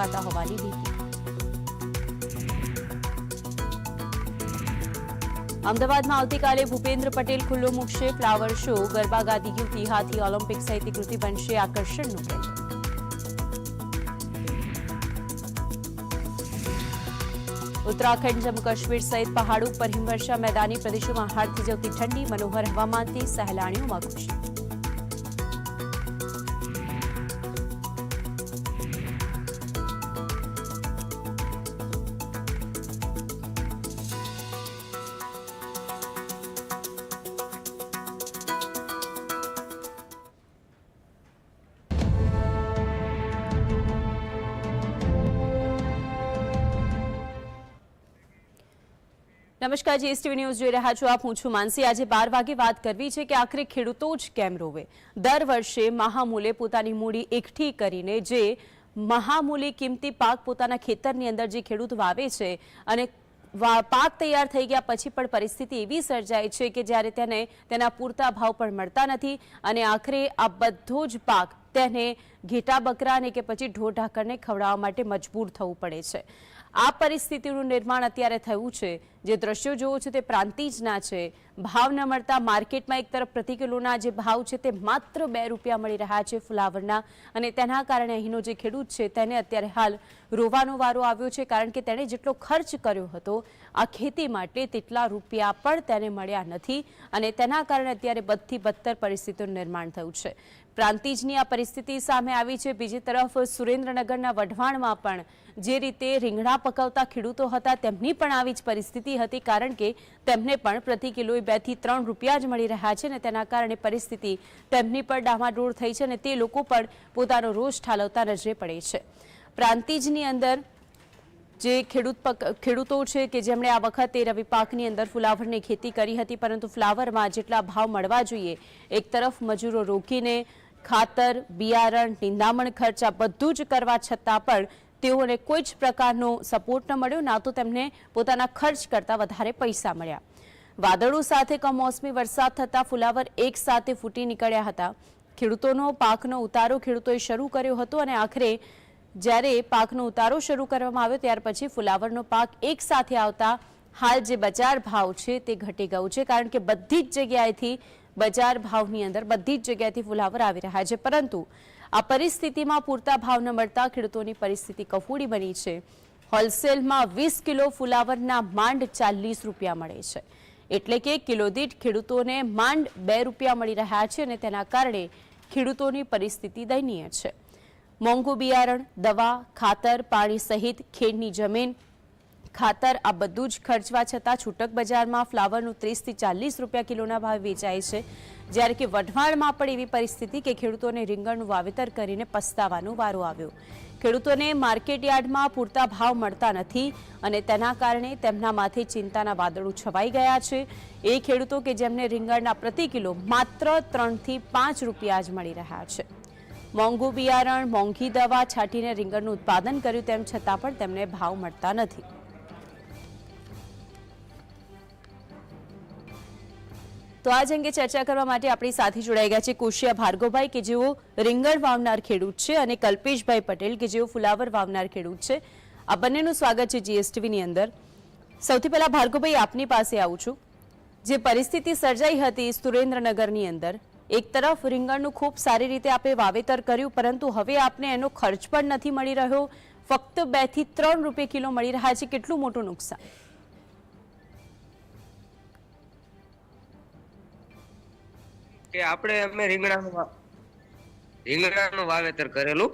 મુકાતા હોવાની ભીતિ. અમદાવાદમાં આવતીકાલે ભૂપેન્દ્ર પટેલ ખુલ્લો મૂકશે ફ્લાવર શો. ગરબા ગાદી યુવતી હાથી ઓલિમ્પિક સાહિત્ય કૃતિ બનશે આકર્ષણનું કેન્દ્ર. ઉત્તરાખંડ, જમ્મુ કાશ્મીર સહિત પહાડો પર હિમવર્ષા મેદાની પ્રદેશોમાં હાડથી જવતી ઠંડી, મનોહર હવામાનથી સહેલાણીઓમાં ખુશી. નમસ્કાર, જીએસટીવી ન્યૂઝ જોઈ રહ્યા છો આપ. હું છું માનસી. આજે બાર વાગે વાત કરવી છે કે આખરે ખેડૂતો જ કેમ રોવે? દર વર્ષે મહામૂલે પોતાની મૂડી એકઠી કરીને જે મહામૂલી કિંમતી પાક પોતાના ખેતરની અંદર જે ખેડૂત વાવે છે અને પાક તૈયાર થઈ ગયા પછી પણ પરિસ્થિતિ એવી સર્જાય છે કે જ્યારે તેને તેના પૂરતા ભાવ પણ મળતા નથી અને આખરે આ બધો જ પાક તેને ઘેટા બકરાને કે પછી ઢોર ઢાંકરને ખવડાવવા માટે મજબૂર થવું પડે છે. આ પરિસ્થિતિનું નિર્માણ અત્યારે થયું છે. જે દ્રશ્યો જોવો છો તે પ્રાંતિજના છે. ભાવ ન મળતા માર્કેટમાં એક તરફ પ્રતિ કિલોના જે ભાવ છે તે માત્ર બે રૂપિયા મળી રહ્યા છે ફુલાવરના. અને તેના કારણે અહીંનો જે ખેડૂત છે તેને અત્યારે હાલ રોવાનો વારો આવ્યો છે કારણ કે તેણે જેટલો ખર્ચ કર્યો હતો, આ ખેતી માટે તેટલા રૂપિયા પણ તેને મળ્યા નથી અને તેના કારણે અત્યારે બધી બદતર પરિસ્થિતિનું નિર્માણ થયું છે. પ્રાંતિજની આ પરિસ્થિતિ સામે આવી છે. બીજી તરફ સુરેન્દ્રનગરના વઢવાણમાં પણ જે રીતે રીંગણા પકવતા ખેડૂતો હતા તેમની પણ આવી જ પરિસ્થિતિ હતી કારણ કે તેમને પણ પ્રતિ કિલોએ બેથી ત્રણ રૂપિયા જ મળી રહ્યા છે અને તેના કારણે પરિસ્થિતિ તેમની પર ડામાડોળ થઈ છે અને તે લોકો પણ પોતાનો રોષ ઠાલવતા નજરે પડે છે. પ્રાંતિજની અંદર જે ખેડૂત ખેડૂતો છે કે જેમણે આ વખતે રવિ પાકની અંદર ફુલાવરની ખેતી કરી હતી, પરંતુ ફ્લાવરમાં જેટલા ભાવ મળવા જોઈએ, એક તરફ મજૂરો રોકીને ખાતર, બિયારણ, નિંદામણ ખર્ચ આ બધું જ કરવા છતાં પણ તેઓને કોઈ જ પ્રકારનો સપોર્ટ ન મળ્યો, ના તો તેમને પોતાના ખર્ચ કરતાં વધારે પૈસા મળ્યા. વાદળો સાથે કમોસમી વરસાદ થતાં ફુલાવર એક સાથે ફૂટી નીકળ્યા હતા. ખેડૂતોનો પાકનો ઉતારો ખેડૂતોએ શરૂ કર્યો હતો અને આખરે જ્યારે પાકનો ઉતારો શરૂ કરવામાં આવ્યો ત્યાર પછી ફુલાવરનો પાક એક સાથે આવતા હાલ જે બજાર ભાવ છે તે ઘટી ગયું છે, કારણ કે બધી જ જગ્યાએથી બજાર ભાવની અંદર બધી જ જગ્યાએથી ફુલાવર આવી રહ્યા છે. પરંતુ આ પરિસ્થિતિમાં પૂરતા ભાવ ન મળતા ખેડૂતોની પરિસ્થિતિ કફોડી બની છે. હોલસેલમાં વીસ કિલો ફુલાવરના માંડ ચાલીસ રૂપિયા મળે છે. એટલે કે કિલો દીઠ ખેડૂતોને માંડ બે રૂપિયા મળી રહ્યા છે અને તેના કારણે ખેડૂતોની પરિસ્થિતિ દયનીય છે. મોંઘું બિયારણ, દવા, ખાતર, પાણી સહિત ખેડની જમીન ખાતર, આ બધું જ ખર્ચવા છતાં છૂટક બજારમાં ફ્લાવરનું ત્રીસથી ચાલીસ રૂપિયા કિલોના ભાવે વેચાય છે. જ્યારે કે વઢવાણમાં પણ એવી પરિસ્થિતિ કે ખેડૂતોને રીંગણનું વાવેતર કરીને પસ્તાવાનો વારો આવ્યો. ખેડૂતોને માર્કેટ યાર્ડમાં પૂરતા ભાવ મળતા નથી અને તેના કારણે તેમના માથે ચિંતાના વાદળો છવાઈ ગયા છે. એ ખેડૂતો કે જેમને રીંગણના પ્રતિ કિલો માત્ર ત્રણથી પાંચ રૂપિયા જ મળી રહ્યા છે. મોંઘું બિયારણ, મોંઘી દવા છાંટીને રીંગણનું ઉત્પાદન કર્યું તેમ છતાં પણ તેમને ભાવ મળતા નથી. તો આજ અંગે ચર્ચા કરવા માટે આપણી સાથે જોડાઈ ગયા છે કોશિયા ભાર્ગવભાઈ, કે જેઓ રીંગણ વાવનાર ખેડૂત છે, અને કલ્પેશભાઈ પટેલ, કે જેઓ ફુલાવર વાવનાર ખેડૂત છે. આ બંનેનું સ્વાગત છે જીએસટીવીની અંદર. સૌથી પહેલા ભાર્ગવભાઈ, આપની પાસે આવું છું. જે પરિસ્થિતિ સર્જાઈ હતી સુરેન્દ્રનગરની અંદર, એક તરફ રીંગણનું ખૂબ સારી રીતે આપે વાવેતર કર્યું, પરંતુ હવે આપને એનો ખર્ચ પણ નથી મળી રહ્યો. ફક્ત બેથી ત્રણ રૂપિયા કિલો મળી રહ્યા છે, કેટલું મોટું નુકસાન? કે આપણે અમે રીંગણાનું રીંગણાનું વાવેતર કરેલું.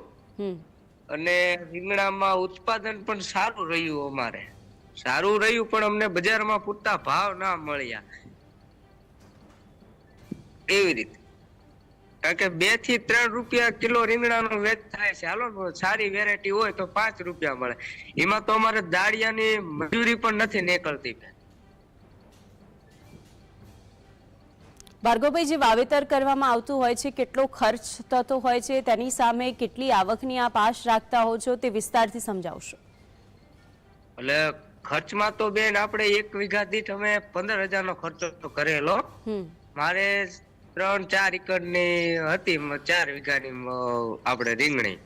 અને રીંગણામાં ઉત્પાદન પણ સારું રહ્યું અમારે. સારું રહ્યું પણ અમને બજારમાં પૂરતા ભાવ ના મળ્યા. એવી રીતે. કારણ કે બેથી ત્રણ રૂપિયા કિલો રીંગણાનો વેચ થાય છે. હાલો ને સારી વેરાયટી હોય તો પાંચ રૂપિયા મળે. એમાં તો અમારે દાળિયાની મજૂરી પણ નથી નીકળતી ભાર્ગવભાઈ જે વાવેતર કરવામાં આવતું હોય છે કેટલો ખર્ચ થતો હોય છે તેની સામે કેટલી આવકની આપ આશ રાખતા હો છો તે વિસ્તારથી સમજાવશો. એટલે ખર્ચમાં તો બેન આપણે એક વીઘા દીઠ અમે પંદર હજાર નો ખર્ચો કરેલો. મારે ત્રણ ચાર એકરની હતી ચાર વીઘાની ની આપણે રીંગણી.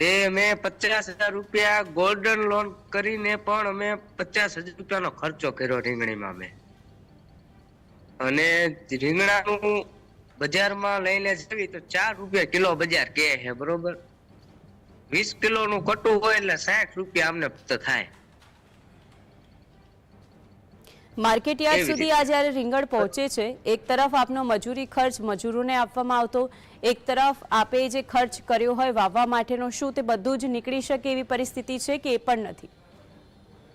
તે મેં પચાસ હજાર રૂપિયા ગોલ્ડન લોન કરીને પણ અમે પચાસ હજાર રૂપિયાનો ખર્ચો કર્યો રીંગણીમાં મેં અને રીંગણાનું બજારમાં લઈને જવી તો ચાર રૂપિયા કિલો બજાર કે છે બરોબર? વીસ કિલો નું કટું હોય એટલે સાઠ રૂપિયા અમને ફક્ત થાય. માર્કેટ યાર્ડ સુધી આ જ્યારે રીંગણ પહોંચે છે એક તરફ આપનો મજૂરી ખર્ચ મજૂરોને આપવામાં આવતો એક તરફ આપે જે ખર્ચ કર્યો હોય વાવવા માટેનો શું તે બધું જ નીકળી શકે એવી પરિસ્થિતિ છે કે એ પણ નથી?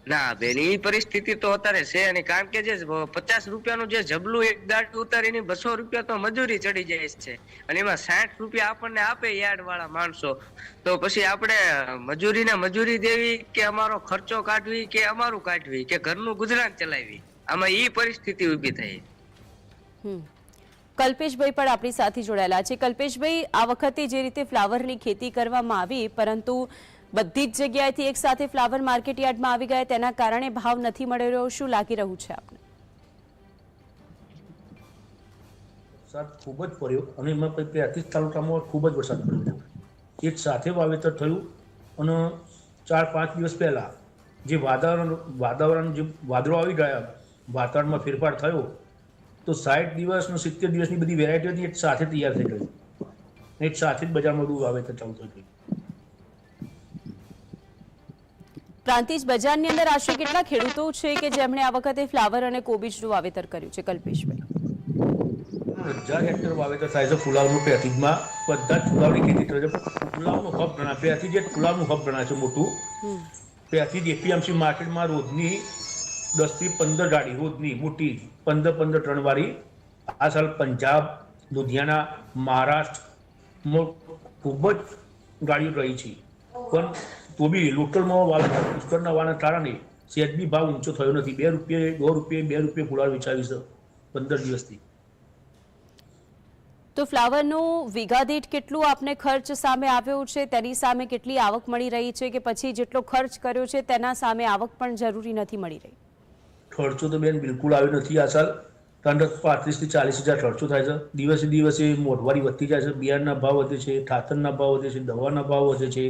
ના, બેન એ પરિસ્થિતિ તો અત્યારે છે અને કારણ કે જે પચાસ રૂપિયાનું જે જબલું એક ગાડી ઉતારીને બસો રૂપિયા તો મજૂરી ચડી જાય છે. અને એમાં સાઠ રૂપિયા આપણને આપે યાર્ડ વાળા માણસો. તો પછી આપણે મજૂરીને મજૂરી દેવી કે અમારો ખર્ચો કાઢવી કે અમારું કાઢવી કે ઘરનું ગુજરાન ચલાવવી? આમાં એ પરિસ્થિતિ ઊભી થઈ કલ્પેશભાઈ પણ આપણી સાથે જોડાયેલા છે. કલ્પેશભાઈ, આ વખતે જે રીતે ફ્લાવરની ખેતી કરવામાં આવી, પરંતુ બધી જ જગ્યાએથી એક સાથે ફ્લાવર માર્કેટ યાર્ડમાં આવી ગયા, તેના કારણે ભાવ નથી મળી રહ્યો. શું લાગી રહ્યું છે આપને? વરસાદ ખૂબ જ પડ્યો અને એમાં પછી તેત્રીસ તાલુકામાં ખૂબ જ વરસાદ પડ્યો એક સાથે વાવેતર થયું અને ચાર પાંચ દિવસ પહેલાં જે વાતાવરણ વાતાવરણ જે વાદળો આવી ગયા, વાતાવરણમાં ફેરફાર થયો, તો સાઠ દિવસનો સિત્તેર દિવસની બધી વેરાયટી હતી, એક સાથે તૈયાર થઈ ગઈ. એક સાથે જ બજારમાં બધું વાવેતર ચાલુ થઈ ગયું. પ્રાંતિજ બજારની અંદર આશરે કેટલા ખેડૂતો છે કે જેમણે આ વખતે ફ્લાવર અને કોબીજનું વાવેતર કર્યું છે કલ્પેશભાઈ? હજાર હેક્ટર વાવેતર થાય છે ફુલાવનું પેથીજમાં બધા જ ફુલાવની ખેતી કરે છે. ફુલાવનું હબ ગણાય. પેથીજ એક ફુલાવનું હબ ગણાય છે મોટું. પેથીજ એપીએમસી માર્કેટમાં રોજની દસથી પંદર ગાડી રોજની મોટી પંદર પંદર ટન વાળી. આ સાલ પંજાબ લુધિયાના મહારાષ્ટ્ર ખૂબ જ ગાડીઓ રહી છે. પણ તો બી લોકલમાં વાવેતર પુષ્કળના વાળાના કારણે સેજ બી ભાવ ઊંચો થયો નથી. બે રૂપિયે દો રૂપિયે બે રૂપિયે ફુલાવ વેચાવી છે પંદર દિવસથી. તો ફ્લાવરનું વીઘા દીઠ કેટલું આપને ખર્ચ સામે આવ્યો છે? તેની સામે કેટલી આવક મળી રહી છે કે પછી જેટલો ખર્ચ કર્યો છે તેના સામે આવક પણ જરૂરી નથી મળી રહી? ખર્ચો તો બેન બિલકુલ આવ્યો નથી. આ સાલ કારણ કે પાંત્રીસ ચાલીસ હજાર ખર્ચો થાય છે. દિવસે દિવસે મોંઘવારી વધતી જાય છે. બિયારણના ભાવ વધે છે ખાતરના ભાવ વધે છે દવાના ભાવ વધે છે.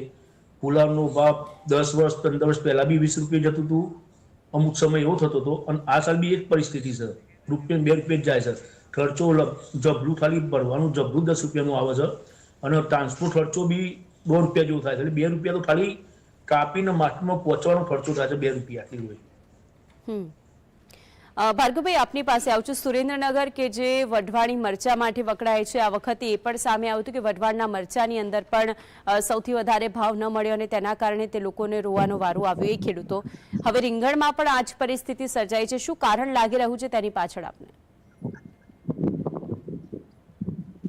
પુલાવનો ભાવ દસ વર્ષ, પંદર વર્ષ પહેલા બી વીસ રૂપિયા જતું હતું. અમુક સમય એવો થતો હતો. અને આ સાલ બી એક પરિસ્થિતિ છે. રૂપિયા બે રૂપિયા જાય છે. ખર્ચો જબલું ખાલી ભરવાનું જબલું દસ રૂપિયાનું આવે છે. અને ટ્રાન્સપોર્ટ ખર્ચો બી દોઢ રૂપિયા જેવો થાય છે. એટલે બે રૂપિયા તો ખાલી કાપીને માર્કેટમાં પહોંચવાનો ખર્ચો થાય છે બે રૂપિયા આટલી હોય ભાર્ગવભાઈ, આપની પાસે આવું છું. સુરેન્દ્રનગર કે જે વઢવાણી મરચા માટે વકળાય છે, આ વખતે એ પણ સામે આવ્યું કે વઢવાણના મરચાની અંદર પણ સૌથી વધારે ભાવ ન મળ્યો અને તેના કારણે તે લોકોને રોવાનો વારો આવ્યો એ ખેડૂતો. હવે રીંગણમાં પણ આ જ પરિસ્થિતિ સર્જાઈ છે. શું કારણ લાગી રહ્યું છે તેની પાછળ આપને?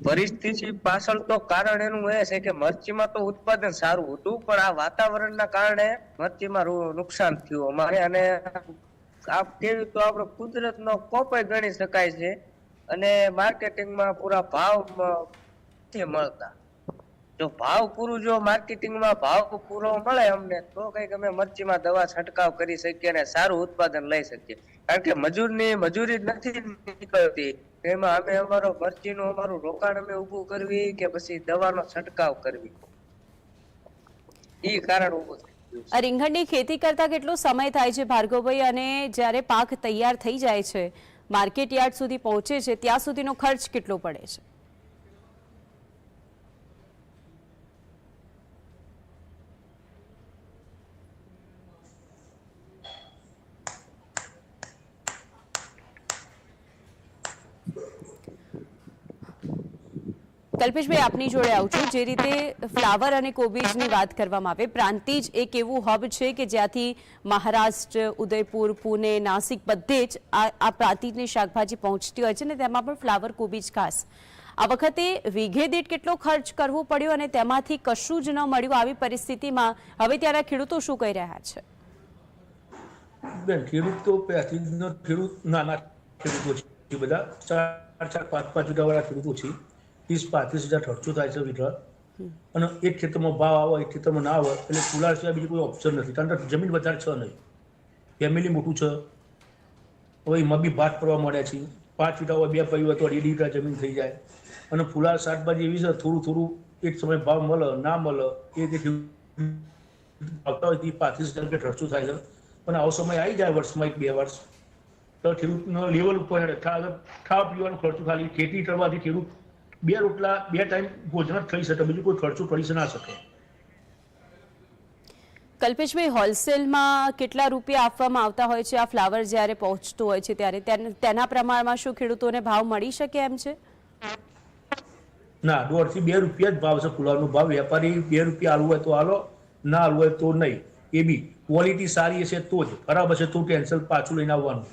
પરિસ્થિતિ પાછળ તો કારણ એનું એ છે કે મરચીમાં તો ઉત્પાદન સારું હતું, પણ આ વાતાવરણના કારણે મરચીમાં નુકસાન થયું અમારે અને આ તો આપણો કુદરતનો કોપય ગણી શકાય છે અને માર્કેટિંગમાં પૂરા ભાવ મળતા. જો ભાવ પૂરું, જો માર્કેટિંગમાં ભાવ પૂરો મળે અમને, તો કંઈક અમે મરચીમાં દવા છંટકાવ કરી શકીએ અને સારું ઉત્પાદન લઈ શકીએ. કારણ કે મજૂરની, મજૂરી નથી નીકળતી. એમાં અમે અમારો મરચીનું, અમારું રોકાણ અમે ઊભું કરવી કે પછી દવાનો છંટકાવ કરવી. એ કારણ ઊભું છે. રીંગણની ખેતી કરતા કેટલો સમય થાય છે ભાર્ગવભાઈ? અને જ્યારે પાક તૈયાર થઈ જાય છે, માર્કેટ યાર્ડ સુધી પહોંચે છે, ત્યાં સુધીનો ખર્ચ કેટલો પડે છે? કલ્પેશભાઈ, આપની જોડે આવું છું. જે રીતે ફ્લાવર અને કોબીજની વાત કરવામાં આવે પ્રાંતિજ એક એવું હબ છે કે જ્યાંથી મહારાષ્ટ્ર, ઉદયપુર, પુણે, નાસિક બધે જ આ પ્રાંતિજની શાકભાજી પહોંચતી હોય છે ને તેમાં પણ ફ્લાવર, કોબીજ ખાસ. આ વખતે વીઘે દીઠ કેટલો ખર્ચ કરવો પડ્યો અને તેમાંથી કશું જ ન મળ્યું આવી પરિસ્થિતિમાં હવે ત્યારે ખેડૂતો શું કહી રહ્યા છે? ખેડૂત ખેડૂત, નાના ખેડૂતો છે. બધા ચાર ચાર, પાંચ પાંચ વીઘાવાળા ખેડૂતો છે. ત્રીસ, પાંત્રીસ હજાર ખર્ચો થાય છે વીઘા અને એક ખેતરમાં ભાવ આવે, એક ખેતરમાં ના આવે, એટલે કુલાર સિવાય બીજું કોઈ ઓપ્શન નથી. કારણ કે જમીન વધારે છે નહીં. ફેમિલી મોટું છે. હવે એમાં બી ભાત પડવા મળ્યા છે. પાંચ વીઘા હોય, બે પૈ હોય તો અઢી વીઘા જમીન થઈ જાય. અને ફુલાર શાકભાજી એવી છે, થોડું થોડું એક સમય ભાવ મળે, ના મળે, એ ખેડૂત આવતા હોય તે પાંત્રીસ હજાર રૂપિયા ખર્ચો થાય છે. પણ આવો સમય આવી જાય વર્ષમાં એક, બે વર્ષ. તો ખેડૂતનો લેવલ ઉપર ખાવા પીવાનો ખર્ચો ખાલી ખેતી કરવાથી ખેડૂત બે રોટલા બે ટાઈમ ભોજન થઈ શકે બીજું કોઈ ખર્ચો કરી ના શકે. કલ્પેશભાઈ હોલસેલમાં કેટલા રૂપિયા આપવામાં આવતા હોય છે? આ ફ્લાવર જ્યારે પહોંચતું હોય છે ત્યારે તેના પ્રમાણમાં શું ખેડૂતોને ભાવ મળી શકે એમ છે? ના દોઢથી બે રૂપિયા જ ભાવ છે ફુલાવરનો ભાવ. વેપારી બે રૂપિયા આલવું હોય તો આલો ના આલવું હોય તો નહીં. એ બી ક્વોલિટી સારી હશે તો જ ખરાબ હશે તો કેન્સલ પાછું લઈને આવવાનું.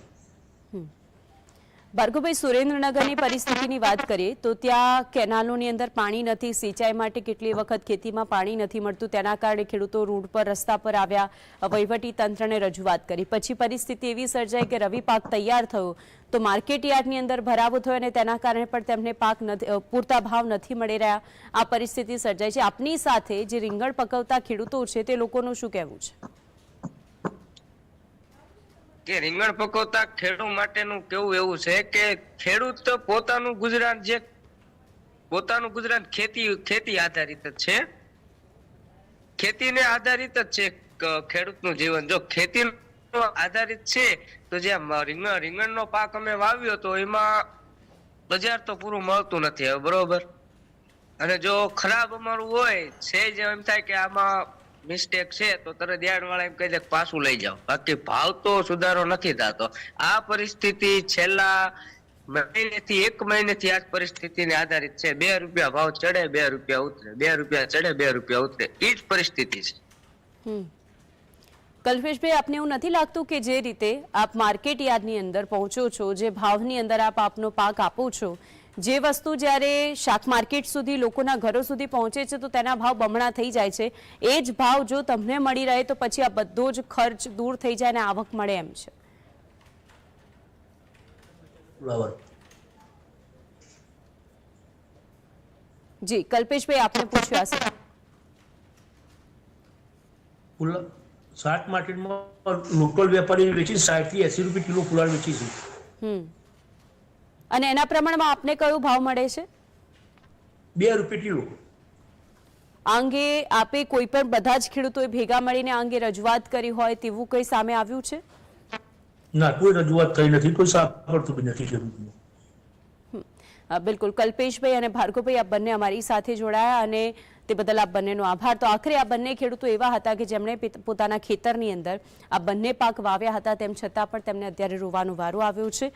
ભાર્ગવભાઈ સુરેન્દ્રનગરની પરિસ્થિતિની વાત કરીએ, તો ત્યાં કેનાલોની અંદર પાણી નથી, સિંચાઈ માટે કેટલી વખત ખેતીમાં પાણી નથી મળતું, તેના કારણે ખેડૂતો રોડ પર, રસ્તા પર આવ્યા વહીવટી તંત્રને રજૂઆત કરી. પછી પરિસ્થિતિ એવી સર્જાઈ કે રવિ પાક તૈયાર થયો, તો માર્કેટ યાર્ડની અંદર ભરાવો થયો અને તેના કારણે પણ તેમને પાક પૂરતા ભાવ નથી મળી રહ્યા. આ પરિસ્થિતિ સર્જાઈ છે. આપની સાથે જે રીંગણ પકવતા ખેડૂતો છે, તે લોકોનું શું કહેવું છે? કે રીંગણ પકવતા ખેડૂત માટેનું કેવું એવું છે કે ખેડૂત પોતાનું ગુજરાન જે પોતાનું ગુજરાન ખેતી ખેતી આધારિત જ છે. ખેતીને આધારિત જ છે ખેડૂતનું જીવન. જો ખેતી આધારિત છે, તો જે રીંગણ, રીંગણનો પાક અમે વાવ્યો તો એમાં બજાર તો પૂરું મળતું નથી, હવે બરોબર. અને જો ખરાબ અમારું હોય, છે જ એમ થાય કે આમાં મિસ્ટેક છે, તો તરત યાર્ડ વાળા એમ કહી દે પાછું લઈ જાઓ. બાકી ભાવ તો સુધારો નથી થતો. આ પરિસ્થિતિ છેલ્લા મહિનેથી એક મહિનેથી આ પરિસ્થિતિ પરિસ્થિતિને આધારિત છે. બે રૂપિયા ભાવ ચડે, બે રૂપિયા ઉતરે. બે રૂપિયા ચડે, બે રૂપિયા ઉતરે. એ જ પરિસ્થિતિ છે. કલ્પેશભાઈ, આપને એવું નથી લાગતું કે જે રીતે આપ માર્કેટ યાર્ડની અંદર પહોંચો છો, જે ભાવની અંદર આપ આપનો પાક આપો છો જે વસ્તુ જ્યારે શાક માર્કેટ સુધી લોકોના ઘરો સુધી પહોંચે છે તો તેના ભાવ બમણા થઈ જાય છે. એ જ ભાવ જો તમને મળી રહે તો પછી આ બધો જ ખર્ચ દૂર થઈ જાય અને આવક મળે એમ છે. જી કલ્પેશભાઈ આપને પૂછ્યું હશે. શાક માર્કેટમાં લોકલ વેપારી વેચી સાઠથી એસી રૂપિયા કિલો ફુલાર વેચી છે. હમ. અને એના પ્રમાણમાં આપને કયો ભાવ મળે છે? બે રૂપિયા કિલો. આ અંગે આપે કોઈ પણ બધા જ ખેડૂતોએ ભેગા મળીને આ અંગે રજૂઆત કરી હોય તેવું કંઈ સામે આવ્યું છે? ના કોઈ રજૂઆત થઈ નથી. કોઈ સાંભળતું બી નથી ખેડૂતનું. બિલકુલ. કલ્પેશભાઈ અને ભાર્ગવભાઈ આ બંને અમારી સાથે જોડાયા અને તે બદલ આ બંનેનો આભાર. તો આખરે આ બંને ખેડૂતો એવા હતા કે જેમણે પોતાના ખેતરની અંદર આ બંને પાક વાવ્યા હતા તેમ છતાં પણ તેમને અત્યારે રોવાનો વારો આવ્યો છે.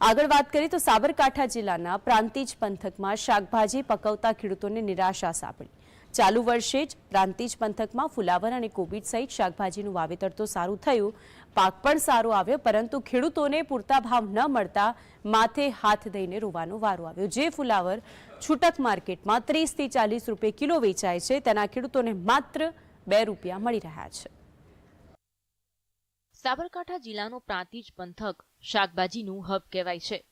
આગળ વાત કરીએ તો સાબરકાંઠા જિલ્લાના પ્રાંતિજ પંથકમાં શાકભાજી પકવતા ખેડૂતોને નિરાશા સાંપડી. ચાલુ વર્ષે જ પ્રાંતિજ પંથકમાં ફુલાવર અને કોબીજ સહિત શાકભાજીનું વાવેતર તો સારું થયું, પાક પણ સારો આવ્યો, પરંતુ ખેડૂતોને પૂરતા ભાવ ન મળતા માથે હાથ દઈને રોવાનો વારો આવ્યો. જે ફુલાવર છૂટક માર્કેટમાં ત્રીસથી ચાલીસ રૂપિયા કિલો વેચાય છે, તેના ખેડૂતોને માત્ર બે રૂપિયા મળી રહ્યા છે. સાબરકાંઠા જિલ્લાનો પ્રાંતિજ પંથક શાકભાજીનું હબ કહેવાય છે.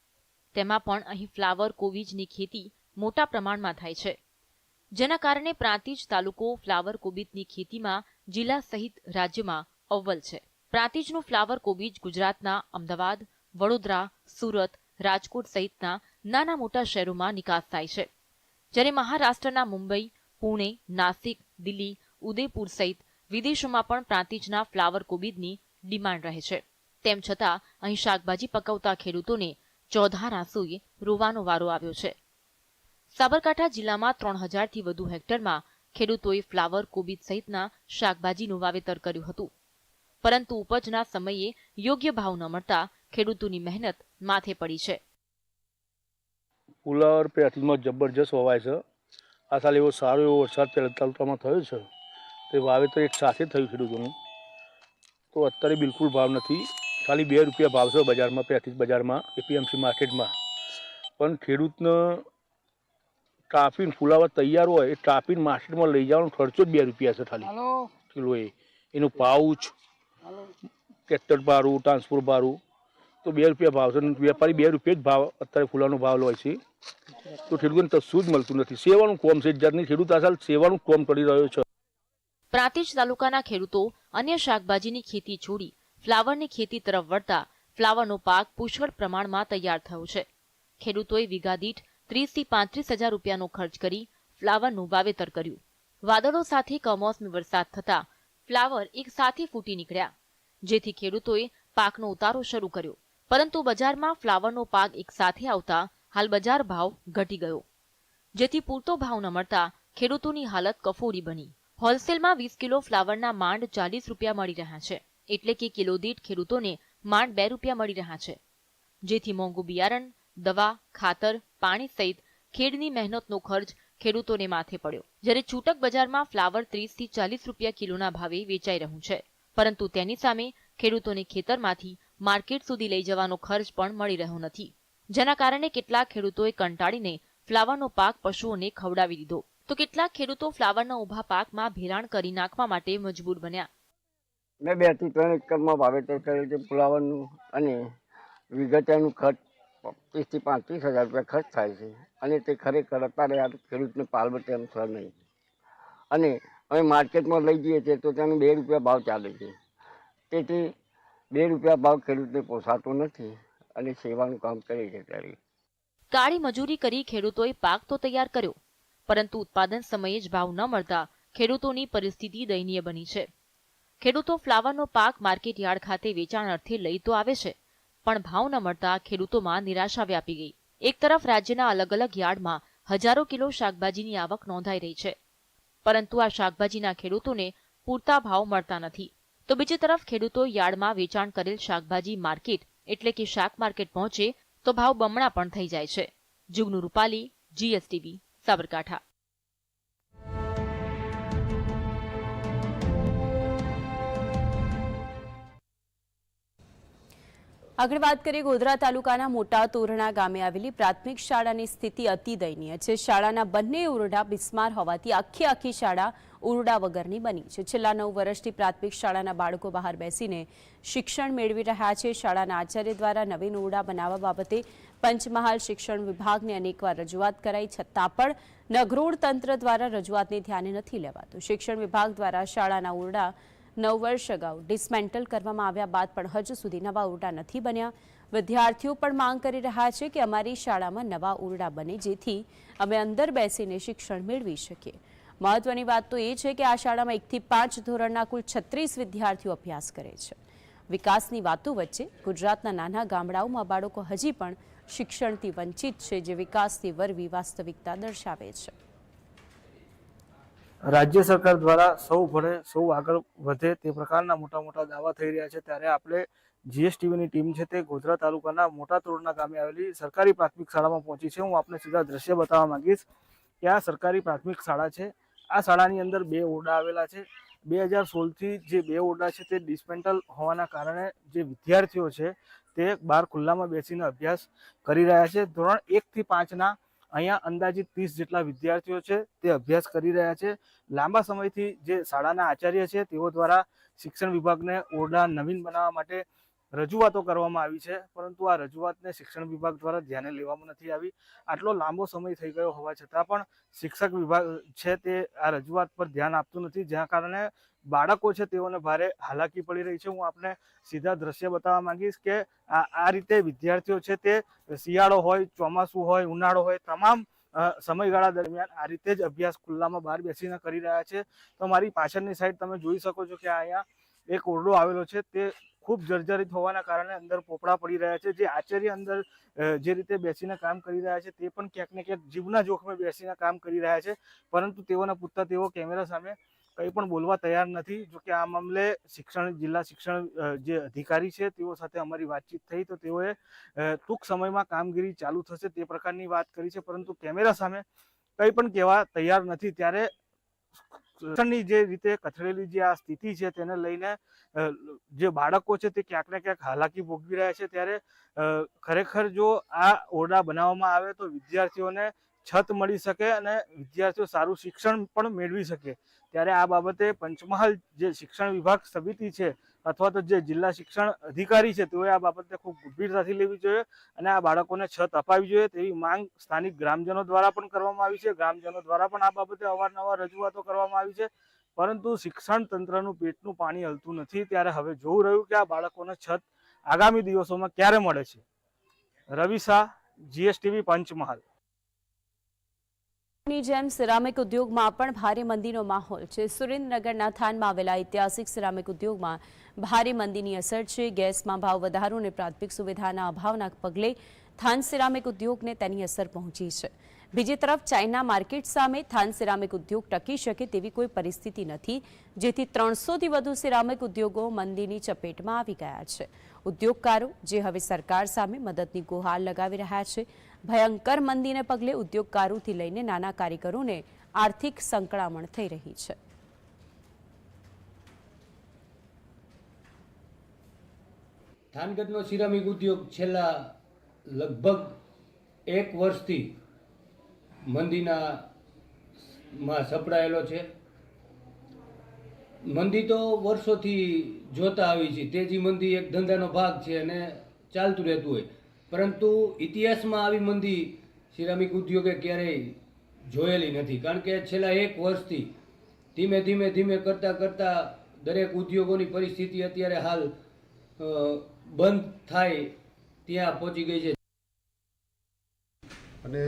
તેમાં પણ અહીં ફ્લાવર કોબીજની ખેતી મોટા પ્રમાણમાં થાય છે. જેના કારણે પ્રાંતિજ તાલુકો ફ્લાવર કોબીજની ખેતીમાં જિલ્લા સહિત રાજ્યમાં અવ્વલ છે. પ્રાંતિજનું ફ્લાવર કોબીજ ગુજરાતના અમદાવાદ, વડોદરા, સુરત, રાજકોટ સહિતના નાના મોટા શહેરોમાં નિકાસ થાય છે. જ્યારે મહારાષ્ટ્રના મુંબઈ, પુણે, નાસિક, દિલ્હી, ઉદયપુર સહિત વિદેશોમાં પણ પ્રાંતિજના ફ્લાવર કોબીજની ડિમાન્ડ રહે છે. તેમ છતાં, અહીં શાકભાજી પકવતા ખેડૂતોને ચોધાર આંસુએ રોવાનો વારો આવ્યો છે. સાબરકાંઠા જિલ્લામાં ત્રણ હજારથી વધુ હેક્ટરમાં ખેડૂતોએ ફ્લાવર, કોબીજ સહિતના શાકભાજીનું વાવેતર કર્યું હતું. પરંતુ ઉપજના સમયે યોગ્ય ભાવ ન મળતા ખેડૂતોની મહેનત માથે પડી છે. ફુલાવર પેથીમાં જબરજસ્ત વવાય છે. આ સાલ એવો સારો એવો વરસાદ પહેલા તાલુકામાં થયો છે. તે વાવેતર એક સાથે થયું ખેડૂતોનું. તો અત્યારે બિલકુલ ભાવ નથી. ખાલી બે રૂપિયા ભાવ છે બજારમાં પેથીસ બજારમાં એપીએમસી માર્કેટમાં. પણ ખેડૂતને કાપીને ફૂલાવા તૈયાર હોય એ કાપીને માર્કેટમાં લઈ જવાનો ખર્ચો જ બે રૂપિયા છે ખાલી. કિલો એનું પાઉચ ટ્રેક્ટર ભાડું ટ્રાન્સપોર્ટ ભાડું તો બે રૂપિયા ભાવ છે. વેપારી બે રૂપિયા જ ભાવ અત્યારે ફૂલાનો ભાવ લે છે. તો ખેડૂતોને શું જ મળતું નથી. સેવાનું કોમ છે. જાતની ખેડૂત આ સેવાનું કોમ કરી રહ્યો છે. પ્રાંતિજ તાલુકાના ખેડૂતો અન્ય શાકભાજીની ખેતી છોડી ફ્લાવરની ખેતી તરફ વળતા ફ્લાવરનો પાક પુષ્કળ પ્રમાણમાં તૈયાર થયો છે. ખેડૂતોએ વીઘા ત્રીસથી પાંત્રીસ હજાર રૂપિયાનો ખર્ચ કરી ફ્લાવરનું વાવેતર કર્યું. વાદળો સાથે કમોસમી વરસાદ થતાં ફ્લાવર એક સાથે ફૂટી નીકળ્યા. જેથી ખેડૂતોએ પાકનો ઉતારો શરૂ કર્યો. પરંતુ બજારમાં ફ્લાવરનો પાક એક સાથે આવતા હાલ બજાર ભાવ ઘટી ગયો. જેથી પૂરતો ભાવ ન મળતા ખેડૂતોની હાલત કફોડી બની. હોલસેલમાં વીસ કિલો ફ્લાવરના માંડ ચાલીસ રૂપિયા મળી રહ્યા છે. એટલે કે કિલો દીઠ ખેડૂતોને માંડ બે રૂપિયા મળી રહ્યા છે. જેથી મોંઘું બિયારણ, દવા, ખાતર, પાણી સહિત ખેડની મહેનતનો ખર્ચ ખેડૂતોને માથે પડ્યો. જ્યારે છૂટક બજારમાં ફ્લાવર ત્રીસથી ચાલીસ રૂપિયા કિલોના ભાવે વેચાઈ રહ્યું છે. પરંતુ તેની સામે ખેડૂતોને ખેતરમાંથી માર્કેટ સુધી લઈ જવાનો ખર્ચ પણ મળી રહ્યો નથી. જેના કારણે કેટલાક ખેડૂતોએ કંટાળીને ફ્લાવરનો પાક પશુઓને ખવડાવી દીધો. તો કેટલાક ખેડૂતો ફ્લાવરના ઊભા પાકમાં ભેરાણ કરી નાખવા માટે મજબૂર બન્યા. મેં બેથી ત્રણ એકરમાં વાવેતર કરેલ છે ફ્લાવરનું અને વિગતનું ખર્ચ પચીસથી પાંત્રીસ હજાર રૂપિયા ખર્ચ થાય છે. અને તે ખરેખર અત્યારે આ ખેડૂતને પાલવટે એમ નહીં. અને અમે માર્કેટમાં લઈ જઈએ છીએ તો તેનો બે રૂપિયા ભાવ ચાલે છે. તેથી બે રૂપિયા ભાવ ખેડૂતને પોસાતો નથી અને સેવાનું કામ કરે છે ત્યારે. કાળી મજૂરી કરી ખેડૂતોએ પાક તો તૈયાર કર્યો પરંતુ ઉત્પાદન સમયે જ ભાવ ન મળતા ખેડૂતોની પરિસ્થિતિ દયનીય બની છે. ખેડૂતો ફ્લાવરનો પાક માર્કેટ યાર્ડ ખાતે વેચાણ અર્થે લઈ તો આવે છે, પણ ભાવ ન મળતા ખેડૂતોમાં નિરાશા વ્યાપી ગઈ. એક તરફ રાજ્યના અલગ અલગ યાર્ડમાં હજારો કિલો શાકભાજીની આવક નોંધાઈ રહી છે, પરંતુ આ શાકભાજીના ખેડૂતોને પૂરતા ભાવ મળતા નથી. તો બીજી તરફ ખેડૂતો યાર્ડમાં વેચાણ કરેલ શાકભાજી માર્કેટ એટલે કે શાક માર્કેટ પહોંચે તો ભાવ બમણા પણ થઈ જાય છે. જુગનુ રૂપાલી, જીએસટીવી. સાબરકાંઠા. આગળ વાત કરીએ ગોધરા તાલુકાના મોટા તોરણા ગામે આવેલી પ્રાથમિક શાળાની સ્થિતિ અતિ દયનીય છે. શાળાના બંને ઓરડા બિસ્માર હોવાથી આખી આખી શાળા ઓરડા વગરની બની છે. છેલ્લા નવ વર્ષથી પ્રાથમિક શાળાના બાળકો બહાર બેસીને શિક્ષણ મેળવી રહ્યા છે. શાળાના આચાર્ય દ્વારા નવીન ઓરડા બનાવવા બાબતે પંચમહાલ શિક્ષણ વિભાગને અનેકવાર રજૂઆત કરાઈ, છતાં પણ નગરોળ તંત્ર દ્વારા રજૂઆતને ધ્યાને નથી લેવાતું. શિક્ષણ વિભાગ દ્વારા શાળાના ઓરડા નવ વર્ષ અગાઉ ડિસમેન્ટલ કરવામાં આવ્યા બાદ પણ હજુ સુધી નવા ઓરડા નથી બન્યા. વિદ્યાર્થીઓ પણ માંગ કરી રહ્યા છે કે અમારી શાળામાં નવા ઓરડા બને, જેથી અમે અંદર બેસીને શિક્ષણ મેળવી શકીએ. મહત્વની વાત તો એ છે કે આ શાળામાં એકથી પાંચ ધોરણના કુલ છત્રીસ વિદ્યાર્થીઓ અભ્યાસ કરે છે. વિકાસની વાતો વચ્ચે ગુજરાતના નાના ગામડાઓમાં બાળકો હજી પણ શિક્ષણથી વંચિત છે, જે વિકાસથી વરવી વાસ્તવિકતા દર્શાવે છે. રાજ્ય સરકાર દ્વારા સૌ ભણે, સૌ આગળ વધે તે પ્રકારના મોટા મોટા દાવા થઈ રહ્યા છે. ત્યારે આપણે જીએસટીવીની ટીમ છે તે ગોધરા તાલુકાના મોટા તોડના ગામે આવેલી સરકારી પ્રાથમિક શાળામાં પહોંચી છે. હું આપને સીધા દ્રશ્ય બતાવવા માંગીશ કે આ સરકારી પ્રાથમિક શાળા છે. આ શાળાની અંદર બે ઓરડા આવેલા છે. બે હજાર સોળથી જે બે ઓરડા છે તે ડિસ્મેન્ટલ હોવાના કારણે જે વિદ્યાર્થીઓ છે તે બહાર ખુલ્લામાં બેસીને અભ્યાસ કરી રહ્યા છે. ધોરણ એકથી પાંચના અહીંયા અંદાજિત ત્રીસ જેટલા વિદ્યાર્થીઓ છે તે અભ્યાસ કરી રહ્યા છે. લાંબા સમયથી જે શાળાના આચાર્ય છે તેઓ દ્વારા શિક્ષણ વિભાગને ઓરડા નવીન બનાવવા માટે રજૂઆતો કરવામાં આવી છે, પરંતુ આ રજૂઆતને શિક્ષણ વિભાગ દ્વારા ધ્યાને લેવામાં નથી આવી. આટલો લાંબો સમય થઈ ગયો હોવા છતાં પણ શિક્ષક વિભાગ છે તે આ રજૂઆત પર ધ્યાન આપતું નથી, જ્યાં કારણે બાળકો છે તેઓને ભારે હાલાકી પડી રહી છે. હું આપને સીધા દ્રશ્ય બતાવવા માંગીશ કે આ આ રીતે વિદ્યાર્થીઓ છે તે શિયાળો હોય, ચોમાસું હોય, ઉનાળો હોય, તમામ સમયગાળા દરમિયાન આ રીતે જ અભ્યાસ ખુલ્લામાં બહાર બેસીને કરી રહ્યા છે. તો મારી પાછળની સાઈડ તમે જોઈ શકો છો કે અહીંયા એક ઓરડો આવેલો છે, તે ખૂબ જર્જરિત હોવાના કારણે અંદર પોપડા પડી રહ્યા છે. જે આચાર્ય અંદર જે રીતે બેસીને કામ કરી રહ્યા છે, તે પણ ક્યાંક ને ક્યાંક જીવના જોખમે બેસીને કામ કરી રહ્યા છે. પરંતુ તેઓના પૂછતા તેઓ કેમેરા સામે કંઈ પણ બોલવા તૈયાર નથી. જો કે આ મામલે શિક્ષણ, જિલ્લા શિક્ષણ જે અધિકારી છે, તેઓ સાથે અમારી વાતચીત થઈ તો તેઓએ ટૂંક સમયમાં કામગીરી ચાલુ થશે તે પ્રકારની વાત કરી છે. પરંતુ કેમેરા સામે કંઈ પણ કહેવા તૈયાર નથી. ત્યારે શિક્ષણની જે રીતે કથળેલી જે આ સ્થિતિ છે તેને લઈને જે બાળકો છે તે ક્યાંક ને ક્યાંક હાલાકી ભોગવી રહ્યા છે. ત્યારે ખરેખર જો આ ઓરડા બનાવવામાં આવે તો વિદ્યાર્થીઓને છત મળી શકે અને વિદ્યાર્થીઓ સારું શિક્ષણ પણ મેળવી શકે. ત્યારે આ બાબતે પંચમહાલ જે શિક્ષણ વિભાગ સમિતિ છે અથવા તો જે જિલ્લા શિક્ષણ અધિકારી છે, તેઓએ આ બાબતે ખૂબ ગંભીરતાથી લેવી જોઈએ અને આ બાળકોને છત અપાવી જોઈએ તેવી માંગ સ્થાનિક ગ્રામજનો દ્વારા પણ કરવામાં આવી છે. ગ્રામજનો દ્વારા પણ આ બાબતે અવારનવાર રજૂઆતો કરવામાં આવી છે. પરંતુ શિક્ષણ તંત્રનું પેટનું પાણી હલતું નથી. ત્યારે હવે જોવું રહ્યું કે આ બાળકોને છત આગામી દિવસોમાં ક્યારે મળે છે. રવિ શાહ, જીએસટીવી પંચમહાલ. ની જેમ સિરામિક ઉદ્યોગમાં પણ ભારે મંદીનો માહોલ છે. સુરેન્દ્રનગરના થાનમાં આવેલા ઐતિહાસિક સિરામિક ઉદ્યોગમાં ભારે મંદીની અસર છે. ગેસમાં ભાવ વધારો અને પ્રાથમિક સુવિધાના અભાવના પગલે થાન સિરામિક ઉદ્યોગને તેની અસર પહોંચી છે. બીજી તરફ ચાઇના માર્કેટ સામે થાન સિરામિક ઉદ્યોગ ટકી શકે તેવી કોઈ પરિસ્થિતિ નથી, જેથી ત્રણસોથી વધુ સિરામિક ઉદ્યોગો મંદીની ચપેટમાં આવી ગયા છે. ઉદ્યોગકારો જે હવે સરકાર સામે મદદની ગુહાર લગાવી રહ્યા છે ભયંકર મંદીને પગલે ઉદ્યોગકારોથી લઈને નાના કારીગરોને આર્થિક સંકળામણ થઈ રહી છે. થાનગઢનો સિરામિક ઉદ્યોગ છેલ્લા લગભગ એક વર્ષથી મંદીના માં સપડાયેલો છે. મંદી તો વર્ષોથી જોતા આવી છે. તેજી મંદી એક ધંધાનો ભાગ છે અને ચાલતું રહેતું હોય. પરંતુ ઇતિહાસમાં આવી મંદી સિરામિક ઉદ્યોગે ક્યારેય જોયેલી નથી. કારણ કે છેલ્લા એક વર્ષથી ધીમે ધીમે ધીમે કરતાં કરતાં દરેક ઉદ્યોગોની પરિસ્થિતિ અત્યારે હાલ બંધ થાય ત્યાં પહોંચી ગઈ છે. અને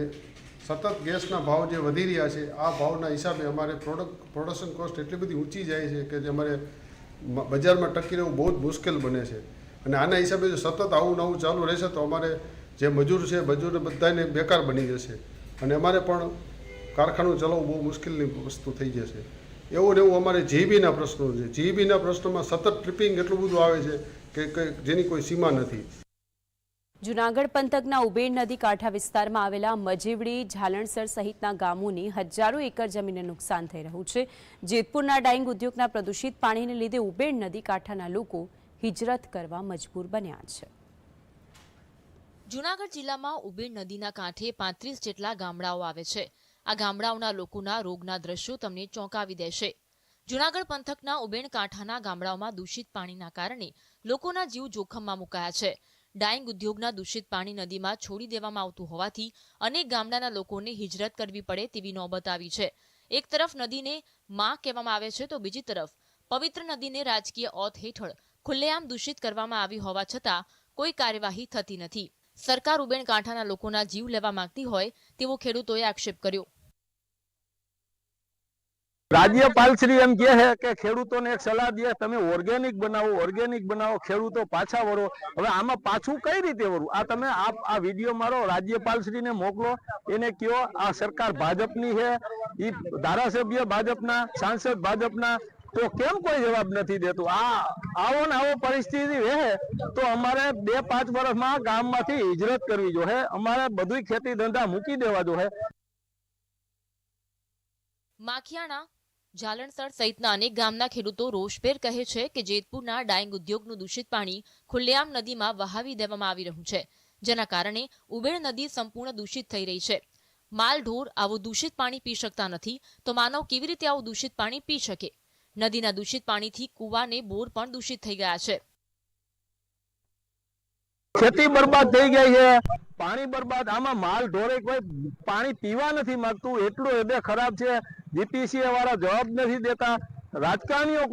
સતત ગેસના ભાવ જે વધી રહ્યા છે, આ ભાવના હિસાબે અમારે પ્રોડક્ટ પ્રોડક્શન કોસ્ટ એટલી બધી ઊંચી જાય છે કે જે અમારે બજારમાં ટકી રહેવું બહુ જ મુશ્કેલ બને છે. અને આના હિસાબે જો સતત આવું નવું ચાલુ રહેશે તો અમારે જે મજૂર છે મજૂર બધાને બેકાર બની જશે. અને અમારે પણ કારખાનું ચલાવવું બહુ મુશ્કેલની વસ્તુ થઈ જશે. એવું ને એવું અમારે જીબીના પ્રશ્નો છે. જીબીના પ્રશ્નોમાં સતત ટ્રિપિંગ એટલું બધું આવે છે કે જેની કોઈ સીમા નથી. જૂનાગઢ પંથકના ઉબેર નદી કાંઠા વિસ્તારમાં આવેલા મજીવડી, ઝાલણસર સહિતના ગામોની હજારો એકર જમીનને નુકસાન થઈ રહ્યું છે. જેતપુરના ડાઇંગ ઉદ્યોગના પ્રદૂષિત પાણીને લીધે ઉબેર નદી કાંઠાના લોકો હિજરત કરવા મજબૂર બન્યા છે. જૂનાગઢ જિલ્લામાં ઉબેડ નદીના કાંઠે પાંત્રીસ જેટલા ગામડાઓ આવે છે. આ ગામડાઓના લોકોના રોગના દ્રશ્યો તમને ચોંકાવી દેશે. જૂનાગઢ પંથકના ઉબેણ કાંઠાના ગામડાઓમાં દૂષિત પાણીના કારણે લોકોના જીવ જોખમમાં મુકાયા છે. ડાઇંગ ઉદ્યોગના દૂષિત પાણી નદીમાં છોડી દેવામાં આવતું હોવાથી અનેક ગામડાના લોકોને હિજરત કરવી પડે તેવી નોબત આવી છે. એક તરફ નદીને માં કહેવામાં આવે છે તો બીજી તરફ પવિત્ર નદીને રાજકીય ઓથ હેઠળ ખુલ્લેઆમ દૂષિત કરવામાં આવી હોવા છતાં કોઈ કાર્યવાહી થતી નથી. સરકાર ઉબેણ લોકોના જીવ લેવા માંગતી હોય તેવો ખેડૂતોએ આક્ષેપ કર્યો. રાજ્યપાલ શ્રી એમ કહે છે કે ખેડૂતોને એક સલાહ દે, તમે ઓર્ગેનિક બનાવો ઓર્ગેનિક બનાવો, ખેડૂતો પાછા વળો. હવે આમાં પાછું કઈ રીતે વળવું? આ તમે આ આ વીડિયો મારો રાજ્યપાલ શ્રીને મોકલો, એને કયો, આ સરકાર ભાજપની છે એ ધારાસભ્ય ભાજપના, સાંસદ ભાજપના તો કેમ કોઈ જવાબ નથી દેતું? આ આવો ને આવો પરિસ્થિતિ રહે, તો અમારે બે પાંચ વર્ષમાં ગામમાંથી હિજરત કરવી જોઈએ. અમારે બધું ખેતી ધંધા મૂકી દેવા જોઈએ. માખિયાણા જાલણસર સહિતના અનેક ગામના ખેડૂતો રોષભેર કહે છે કે જેતપુરના ડાઇંગ ઉદ્યોગનું દૂષિત પાણી ખુલ્લેઆમ નદીમાં વહાવી દેવામાં આવી રહ્યું છે, જેના કારણે ઉબેર નદી સંપૂર્ણ દૂષિત થઈ રહી છે. માલ ઢોર આવું દૂષિત પાણી પી શકતા નથી, તો માનવ કેવી રીતે આવું દૂષિત પાણી પી શકે? નદીના દૂષિત પાણીથી કૂવાને બોર પણ દૂષિત થઈ ગયા છે. ખેતી બરબાદ થઈ ગઈ છે. પાણી બરબાદ, આમાં માલ ઢોરે કોઈ પાણી પીવા નથી માંગતું. એટલું હૃદય ખરાબ છે. જીપીસી વાળા જવાબ નથી દેતા. રાજકારણીઓ